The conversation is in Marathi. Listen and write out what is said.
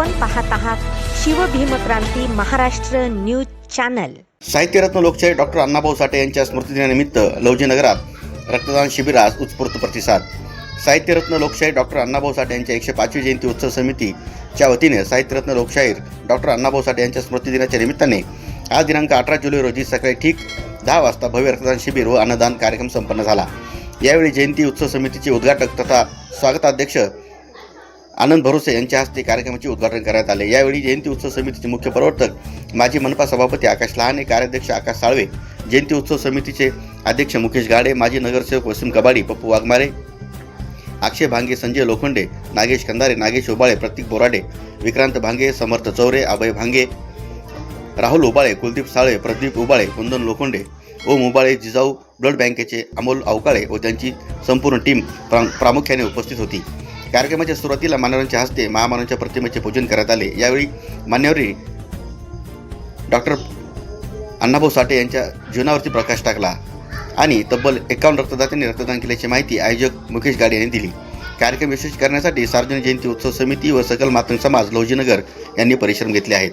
आपण पाहत आहात शिवभीमक्रांती महाराष्ट्र न्यूज चॅनल. साहित्यरत्न लोकशाही डॉक्टर अण्णाभाऊ साठे यांच्या स्मृतिदिनानिमित्त लवजी नगरात रक्तदान शिबिरास उत्स्फूर्त प्रतिसाद. साहित्यरत्न लोकशाही डॉक्टर अण्णाभाऊ साठे यांच्या एकशे पाचवी जयंती उत्सव समितीच्या वतीने साहित्यरत्न लोकशाहीर डॉक्टर अण्णाभाऊ साठे यांच्या स्मृतिदिनाच्या निमित्ताने आज दिनांक अठरा जुलै रोजी सकाळी ठीक दहा वाजता भव्य रक्तदान शिबिर व अन्नदान कार्यक्रम संपन्न झाला. यावेळी जयंती उत्सव समितीचे उद्घाटक तथा स्वागताध्यक्ष आनंद भरोसे यांच्या हस्ते कार्यक्रमाचे उद्घाटन करण्यात आले. यावेळी जयंती उत्सव समितीचे मुख्य प्रवर्तक माजी मनपा सभापती आकाश लहाने कार्याध्यक्ष आकाश साळवे जयंती उत्सव समितीचे अध्यक्ष मुकेश गाडे माजी नगरसेवक वसीम कबाडी पप्पू वाघमारे अक्षय भांगे संजय लोखंडे नागेश कंदारे नागेश ओबाळे प्रतीक बोराडे विक्रांत भांगे समर्थ चौरे अभय भांगे राहुल उबाळे कुलदीप साळे प्रदीप उबाळे कुंदन लोखंडे ओम उबाळे जिजाऊ ब्लड बँकेचे अमोल अवकाळे व त्यांची संपूर्ण टीम प्रा प्रामुख्याने उपस्थित होती. कार्यक्रमाच्या सुरुवातीला मान्यवरांच्या हस्ते महामानवांच्या प्रतिमेचे पूजन करण्यात आले. यावेळी मान्यवरी डॉक्टर अण्णाभाऊ साठे यांच्या जीवनावरती प्रकाश टाकला आणि तब्बल एकावन्न रक्तदात्यांनी रक्तदान केल्याची माहिती आयोजक मुकेश गाडे यांनी दिली. कार्यक्रम यशस्वी करण्यासाठी सार्वजनिक जयंती उत्सव समिती व सकल मातंग समाज लोजीनगर यांनी परिश्रम घेतले आहेत.